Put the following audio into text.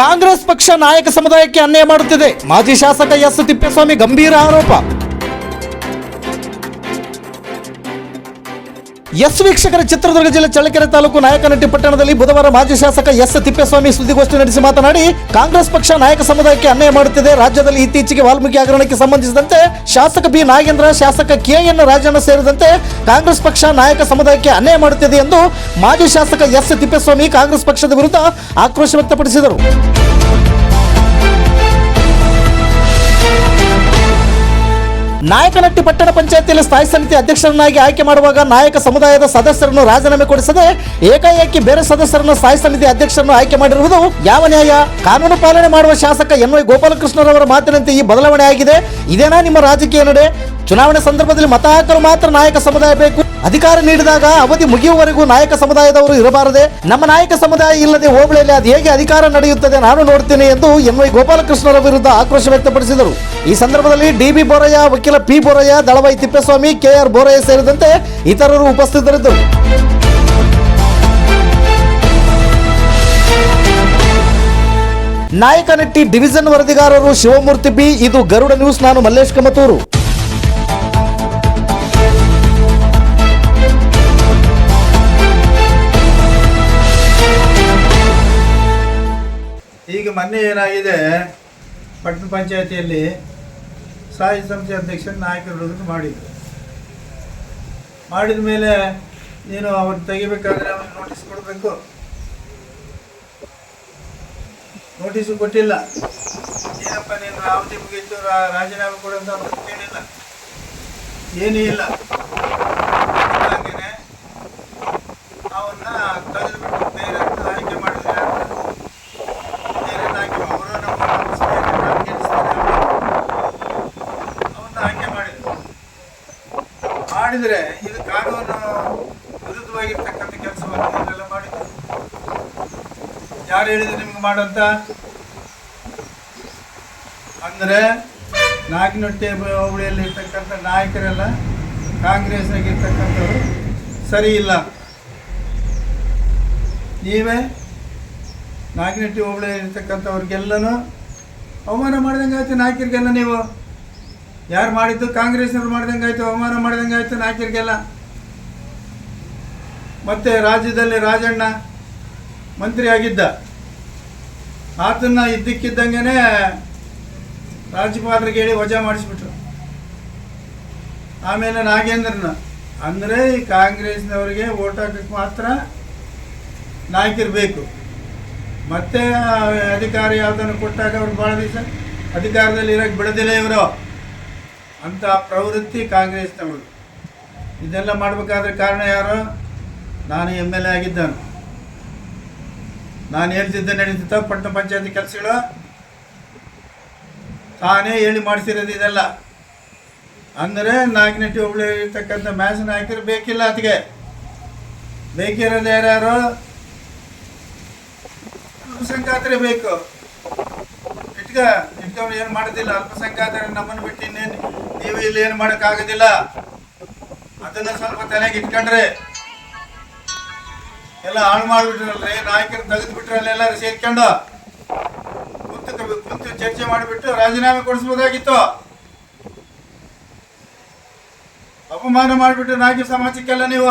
ಕಾಂಗ್ರೆಸ್ ಪಕ್ಷ ನಾಯಕ ಸಮುದಾಯಕ್ಕೆ ಅನ್ಯಾಯ ಮಾಡುತ್ತಿದೆ. ಮಾಜಿ ಶಾಸಕ ಎಸ್ ತಿಪ್ಪೇಸ್ವಾಮಿ ಗಂಭೀರ ಆರೋಪ. ಎಸ್ ವೀಕ್ಷಕರ ಚಿತ್ರದುರ್ಗ ಜಿಲ್ಲೆ ಚಳ್ಳಕೆರೆ ತಾಲೂಕು ನಾಯಕನಟ್ಟಿ ಪಟ್ಟಣದಲ್ಲಿ ಬುಧವಾರ ಮಾಜಿ ಶಾಸಕ ಎಸ್ ತಿಪ್ಪೇಸ್ವಾಮಿ ಸುದ್ದಿಗೋಷ್ಠಿ ನಡೆಸಿ ಮಾತನಾಡಿ, ಕಾಂಗ್ರೆಸ್ ಪಕ್ಷ ನಾಯಕ ಸಮುದಾಯಕ್ಕೆ ಅನ್ಯಾಯ ಮಾಡುತ್ತಿದೆ. ರಾಜ್ಯದಲ್ಲಿ ಇತ್ತೀಚೆಗೆ ವಾಲ್ಮೀಕಿ ಹಗರಣಕ್ಕೆ ಸಂಬಂಧಿಸಿದಂತೆ ಶಾಸಕ ಬಿ ನಾಗೇಂದ್ರ, ಶಾಸಕ ಕೆಎನ್ ರಾಜಣ್ಣ ಸೇರಿದಂತೆ ಕಾಂಗ್ರೆಸ್ ಪಕ್ಷ ನಾಯಕ ಸಮುದಾಯಕ್ಕೆ ಅನ್ಯಾಯ ಮಾಡುತ್ತಿದೆ ಎಂದು ಮಾಜಿ ಶಾಸಕ ಎಸ್ ತಿಪ್ಪೇಸ್ವಾಮಿ ಕಾಂಗ್ರೆಸ್ ಪಕ್ಷದ ವಿರುದ್ಧ ಆಕ್ರೋಶ ವ್ಯಕ್ತಪಡಿಸಿದರು. ನಾಯಕನಟ್ಟಿ ಪಟ್ಟಣ ಪಂಚಾಯತಿಯಲ್ಲಿ ಸ್ಥಾಯಿ ಸಮಿತಿ ಅಧ್ಯಕ್ಷರನ್ನಾಗಿ ಆಯ್ಕೆ ಮಾಡುವಾಗ ನಾಯಕ ಸಮುದಾಯದ ಸದಸ್ಯರನ್ನು ರಾಜೀನಾಮೆ ಕೊಡಿಸದೆ ಏಕಾಏಕಿ ಬೇರೆ ಸದಸ್ಯರನ್ನು ಸ್ಥಾಯಿ ಸಮಿತಿ ಅಧ್ಯಕ್ಷರನ್ನು ಆಯ್ಕೆ ಮಾಡಿರುವುದು ಯಾವ ನ್ಯಾಯ? ಕಾನೂನು ಪಾಲನೆ ಮಾಡುವ ಶಾಸಕ ಎನ್ ವೈ ಗೋಪಾಲಕೃಷ್ಣರವರ ಮಾತಿನಂತೆ ಈ ಬದಲಾವಣೆ ಆಗಿದೆ. ಇದೇನಾ ನಿಮ್ಮ ರಾಜಕೀಯ ನಡೆ? ಚುನಾವಣೆ ಸಂದರ್ಭದಲ್ಲಿ ಮತ ಹಾಕಲು ಮಾತ್ರ ನಾಯಕ ಸಮುದಾಯ ಬೇಕು. ಅಧಿಕಾರ ನೀಡಿದಾಗ ಅವಧಿ ಮುಗಿಯುವವರೆಗೂ ನಾಯಕ ಸಮುದಾಯದವರು ಇರಬಾರದೆ, ನಮ್ಮ ನಾಯಕ ಸಮುದಾಯ ಇಲ್ಲದೆ ಹೋಬಳಿಯಲ್ಲಿ ಅದು ಹೇಗೆ ಅಧಿಕಾರ ನಡೆಯುತ್ತದೆ ನಾನು ನೋಡುತ್ತೇನೆ ಎಂದು ಎನ್ ವೈ ಗೋಪಾಲಕೃಷ್ಣರ ವಿರುದ್ಧ ಆಕ್ರೋಶ ವ್ಯಕ್ತಪಡಿಸಿದರು. ಈ ಸಂದರ್ಭದಲ್ಲಿ ಡಿಬಿ ಬೋರಯ್ಯ, ವಕೀಲ P Boraiah, Dalavai Thippeswamy K R Boraiah ಸೇರಿದಂತೆ ಇತರರು ಉಪಸ್ಥಿತರಿದ್ದರು. ನಾಯಕನಟ್ಟಿ ಡಿವಿಷನ್ ವರದಿಗಾರರು ಶಿವಮೂರ್ತಿ ಬಿ, ಇದು ಗರುಡ ನ್ಯೂಸ್, ನಾನು ಮಲ್ಲೇಶ್ ಕಮತೂರು. ಮೊನ್ನೆ ಏನಾಗಿದೆ, ಪಟ್ಟಣ ಪಂಚಾಯತಿಯಲ್ಲಿ ಸಾಯಿ ಸಂಸ್ಥೆ ಅಧ್ಯಕ್ಷರ ನಾಯಕರು ಮಾಡಿದ್ರು. ಮಾಡಿದ ಮೇಲೆ ನೀನು ಅವ್ರನ್ನ ತೆಗಿಬೇಕಾದ್ರೆ ಅವ್ರಿಗೆ ನೋಟಿಸ್ ಕೊಡಬೇಕು. ನೋಟಿಸ್ ಕೊಟ್ಟಿಲ್ಲ. ಏನಪ್ಪ ನೀನು ಅವಧಿ ಮುಗೀತು ರಾಜೀನಾಮೆ ಕೊಡು ಅಂತ ಅವ್ರು ಕೇಳಿಲ್ಲ. ಏನೂ ಇಲ್ಲ. ಹಾಗೇನೆ, ಅವನ್ನ ತೆಗೆದುಬಿಟ್ಟು ಬೇರೆ ಆಯ್ಕೆ ಮಾಡಿದ್ರೆ ಬೇರೆ ಆಯ್ಕೆ ಅವರು ನಮ್ಮ ಸಭೆಯಲ್ಲಿ ಗೆಲ್ಲಿಸ್ತಾರೆ ಅವನ್ನ ಆಯ್ಕೆ ಮಾಡಿದ್ರು ಮಾಡಿದ್ರೆ ಇದು ಕಾನೂನು ವಿರುದ್ಧವಾಗಿರ್ತಕ್ಕಂಥ ಕೆಲಸವನ್ನು ಇವರೆಲ್ಲ ಮಾಡಿದ್ರು ಯಾರು ಹೇಳಿದ್ರು ನಿಮ್ಗೆ ಮಾಡಂತ ಅಂದ್ರೆ ನಾಗಿನೊಟ್ಟೆ ಹೋಬಳಿಯಲ್ಲಿ ಇರ್ತಕ್ಕಂಥ ನಾಯಕರೆಲ್ಲ ಕಾಂಗ್ರೆಸ್ನಾಗಿರ್ತಕ್ಕಂಥವ್ರು ಸರಿ ಇಲ್ಲ. ನೀವೇ ನಾಗಿನಟ್ಟಿ ಹೋಬಳಿಯಲ್ಲಿ ಇರ್ತಕ್ಕಂಥವ್ರಿಗೆಲ್ಲನೂ ಅವಮಾನ ಮಾಡಿದಂಗೆ ಆಯ್ತು ನಾಯಕರಿಗೆಲ್ಲ ನೀವು. ಯಾರು ಮಾಡಿದ್ದು? ಕಾಂಗ್ರೆಸ್ನವ್ರು ಮಾಡ್ದಂಗೆ ಅವಮಾನ ಮಾಡ್ದಂಗೆ ನಾಯಕರಿಗೆಲ್ಲ. ಮತ್ತೆ ರಾಜ್ಯದಲ್ಲಿ ರಾಜಣ್ಣ ಮಂತ್ರಿ ಆಗಿದ್ದ ಆತನ್ನ ಇದ್ದಕ್ಕಿದ್ದಂಗೆ ರಾಜ್ಯಪಾಲರಿಗೆ ಹೇಳಿ ವಜಾ ಮಾಡಿಸ್ಬಿಟ್ರು. ಆಮೇಲೆ ನಾಗೇಂದ್ರನ. ಅಂದರೆ ಈ ಕಾಂಗ್ರೆಸ್ನವರಿಗೆ ಓಟ್ ಹಾಕಕ್ಕೆ ಮಾತ್ರ ನಾಯಕರು ಬೇಕು. ಮತ್ತೆ ಅಧಿಕಾರಿ ಅಧಿಕಾರ ಯಾವುದನ್ನು ಕೊಟ್ಟಾಗ ಅವ್ರು ಭಾಳ ದಿವಸ ಅಧಿಕಾರದಲ್ಲಿ ಇರೋಕ್ಕೆ ಬಿಡೋದಿಲ್ಲ ಇವರು. ಅಂತ ಪ್ರವೃತ್ತಿ ಕಾಂಗ್ರೆಸ್ನವರು ಇದೆಲ್ಲ ಮಾಡಬೇಕಾದ್ರೆ ಕಾರಣ ಯಾರು? ನಾನು ಎಂ ಎಲ್ ಎ ಆಗಿದ್ದಾನು. ನಾನು ಹೇಳ್ತಿದ್ದೆ ನಡೀತಿದ್ದ ಪಟ್ಟಣ ಪಂಚಾಯತಿ ಕೆಲಸಗಳು. ತಾನೇ ಹೇಳಿ ಮಾಡಿಸಿರೋದು ಇದೆಲ್ಲ. ಅಂದರೆ ನಾಗಿನಟ್ಟಿ ಹುಬ್ಳಿ ಇರ್ತಕ್ಕಂಥ ಮ್ಯಾಚ್ ನಾಯಕರು ಬೇಕಿಲ್ಲ ಅದಕ್ಕೆ ಬೇಕಿರೋದು ಯಾರ್ಯಾರು ಸಂಗಾತ್ರೆ ಬೇಕು. ಇಟ್ಕ. ಇಟ್ಕೊಂಡು ಏನು ಮಾಡೋದಿಲ್ಲ. ಅಲ್ಪಸಂಖ್ಯಾತರು ನಮ್ಮನ್ನು ಬಿಟ್ಟು ಇನ್ನೇನು ನೀವು ಇಲ್ಲಿ ಏನು ಮಾಡೋಕ್ಕಾಗೋದಿಲ್ಲ. ಅದನ್ನ ಸ್ವಲ್ಪ ತಲೆಗೆ ಇಟ್ಕೊಂಡ್ರೆ ಎಲ್ಲ ಹಾಳು ಮಾಡಿಬಿಟ್ರಲ್ರಿ ನಾಯಕರು ತೆಗೆದು ಬಿಟ್ರಲ್ಲ ಎಲ್ಲರೂ ಸೇರ್ಕೊಂಡು ಕುಂತು ಕುಂತು ಚರ್ಚೆ ಮಾಡಿಬಿಟ್ಟು ರಾಜೀನಾಮೆ ಕೊಡಿಸ್ಬೋದಾಗಿತ್ತು. ಅಪಮಾನ ಮಾಡಿಬಿಟ್ಟು ನಾಯಕ ಸಮಾಜಕ್ಕೆಲ್ಲ ನೀವು